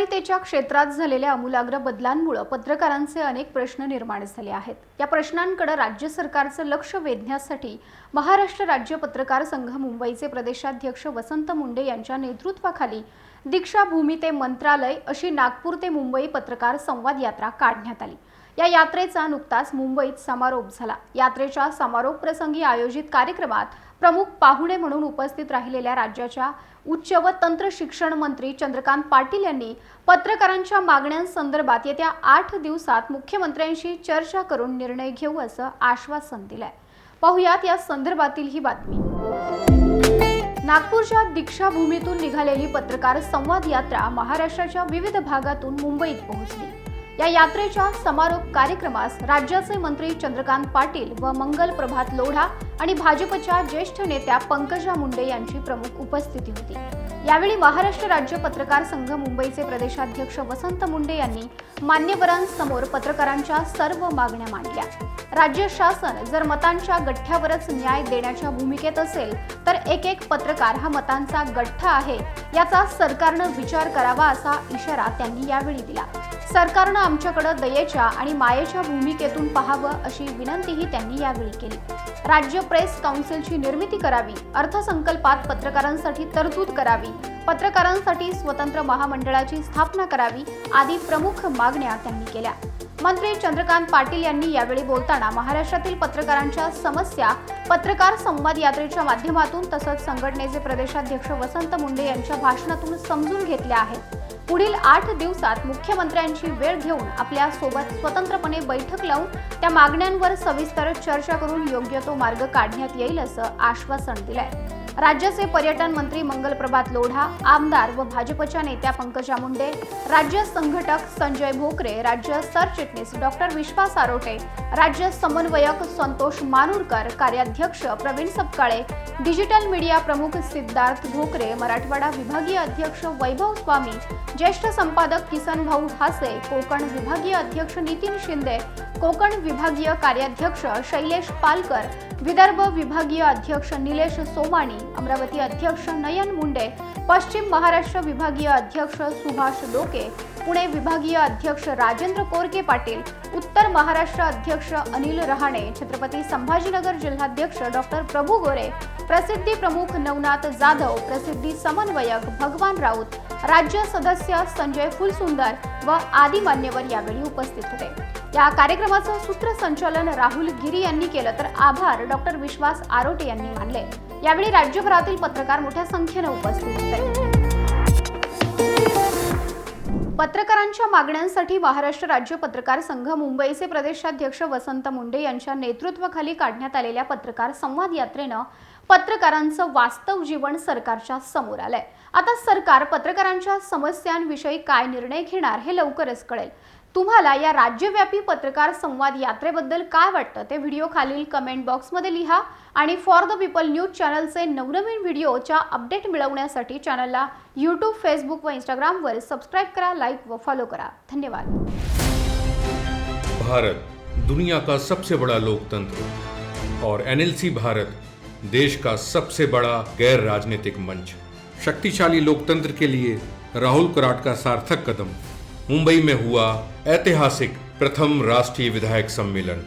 पत्रकारितेच्या क्षेत्रात झालेल्या आमूलाग्र बदलांमुळे पत्रकारांचे अनेक प्रश्न निर्माण झाले आहेत. या प्रश्नांकडे राज्य सरकारचं लक्ष वेधण्यासाठी महाराष्ट्र राज्य पत्रकार संघ मुंबईचे प्रदेशाध्यक्ष वसंत मुंडे यांच्या नेतृत्वाखाली दीक्षाभूमी ते मंत्रालय अशी नागपूर ते मुंबई पत्रकार संवाद यात्रा काढण्यात आली. या यात्रेचा नुकताच मुंबईत समारोप झाला. यात्रेच्या समारोप प्रसंगी आयोजित कार्यक्रमात प्रमुख पाहुणे म्हणून उपस्थित राहिलेल्या राज्याच्या उच्च व तंत्र शिक्षण मंत्री चंद्रकांत पाटील यांनी पत्रकारांच्या मागण्यांसंदर्भात येत्या आठ दिवसात मुख्यमंत्र्यांशी चर्चा करून निर्णय घेऊ असं आश्वासन दिलंय. पाहुयात या संदर्भातील ही बातमी. नागपूरच्या दीक्षाभूमीतून निघालेली पत्रकार संवाद यात्रा महाराष्ट्राच्या विविध भागातून मुंबईत पोहोचली. या यात्रेच्या समारोप कार्यक्रमास राज्याचे मंत्री चंद्रकांत पाटील व मंगल प्रभात लोढा आणि भाजपच्या ज्येष्ठ नेत्या पंकजा मुंडे यांची प्रमुख उपस्थिती होती. यावेळी महाराष्ट्र राज्य पत्रकार संघ मुंबईचे प्रदेशाध्यक्ष वसंत मुंडे यांनी मान्यवरांसमोर पत्रकारांच्या सर्व मागण्या मांडल्या. राज्य शासन जर मतांच्या गठ्ठ्यावरच न्याय देण्याच्या भूमिकेत असेल तर एक एक पत्रकार हा मतांचा गठ्ठा आहे याचा सरकारनं विचार करावा असा इशारा त्यांनी यावेळी दिला. सरकारनं आमच्याकडे दयेच्या आणि मायेच्या भूमिकेतून पाहावं अशी विनंतीही त्यांनी यावेळी केली. राज्य प्रेस काउन्सिलची निर्मिती करावी अर्थसंकल्पात पत्रकारांसाठी तरतूद करावी करावी पत्रकारांसाठी स्वतंत्र महामंडळाची स्थापना करावी आदी प्रमुख मागण्या त्यांनी केल्या. मंत्री चंद्रकांत पाटील यांनी यावेळी बोलताना महाराष्ट्रातील पत्रकारांच्या समस्या पत्रकार संवाद यात्रेच्या माध्यमातून तसंच संघटनेचे प्रदेशाध्यक्ष वसंत मुंडे यांच्या भाषणातून समजून घेतल्या आहेत. पुढील आठ दिवसात मुख्यमंत्र्यांची वेळ घेऊन आपल्यासोबत स्वतंत्रपणे बैठक लावून त्या मागण्यांवर सविस्तर चर्चा करून योग्य तो मार्ग काढण्यात येईल असं आश्वासन दिलंय. राज्याचे पर्यटन मंत्री मंगल प्रभात लोढा आमदार व भाजपच्या नेत्या पंकजा मुंडे राज्य संघटक संजय भोकरे राज्य सरचिटणीस डॉक्टर विश्वास आरोटे राज्य समन्वयक संतोष मानूरकर कार्याध्यक्ष प्रवीण सपकाळे डिजिटल मीडिया प्रमुख सिद्धार्थ भोकरे मराठवाडा विभागीय अध्यक्ष वैभव स्वामी ज्येष्ठ संपादक किसन भाऊ हासे कोकण विभागीय अध्यक्ष नितीन शिंदे कोकण विभागीय कार्याध्यक्ष शैलेश पालकर विदर्भ विभागीय अध्यक्ष निलेश सोमाणी अमरावती अध्यक्ष नयन मुंडे पश्चिम महाराष्ट्र विभागीय अध्यक्ष सुभाष डोके पुणे विभागीय अध्यक्ष राजेंद्र कोरके पाटील उत्तर महाराष्ट्र अध्यक्ष अनिल रहाणे छत्रपती संभाजीनगर जिल्हाध्यक्ष डॉक्टर प्रभू गोरे प्रसिद्धी प्रमुख नवनाथ जाधव प्रसिद्धी समन्वयक भगवान राऊत राज्य सदस्य संजय फुलसुंदर व आदी मान्यवर यावेळी उपस्थित होते. या कार्यक्रमाचं सूत्रसंचालन राहुल गिरी यांनी केलं तर आभार डॉक्टर विश्वास आरोटे यांनी मानले. यावेळी राज्यभरातील पत्रकार मोठ्या संख्येनं उपस्थित होते. पत्रकारांच्या मागण्यांसाठी महाराष्ट्र राज्य पत्रकार संघ मुंबईचे प्रदेशाध्यक्ष वसंत मुंडे यांच्या नेतृत्वाखाली काढण्यात आलेल्या पत्रकार संवाद यात्रेनं पत्रकारांचं वास्तव जीवन सरकारच्या समोर आलंय. आता सरकार पत्रकारांच्या समस्यांविषयी काय निर्णय घेणार हे लवकरच कळेल. तुम्हाला या राज्यव्यापी पत्रकार संवाद यात्रेबद्दल काय वाटतं ते व्हिडिओ खालील कमेंट बॉक्समध्ये लिहा आणि फॉर द पीपल न्यूज चॅनलचे नवनवीन व्हिडिओच्या अपडेट मिळवण्यासाठी चॅनलला यूट्यूब फेसबुक व इंस्टाग्रामवर सबस्क्राईब करा लाईक व फॉलो करा. धन्यवाद. भारत दुनिया का सबसे बड़ा लोकतंत्र और एनएलसी भारत देश का सबसे बड़ा गैर राजनीतिक मंच। शक्तिशाली लोकतंत्र के लिए राहुल कराट का सार्थक कदम। मुंबई में हुआ ऐतिहासिक प्रथम राष्ट्रीय विधायक सम्मेलन।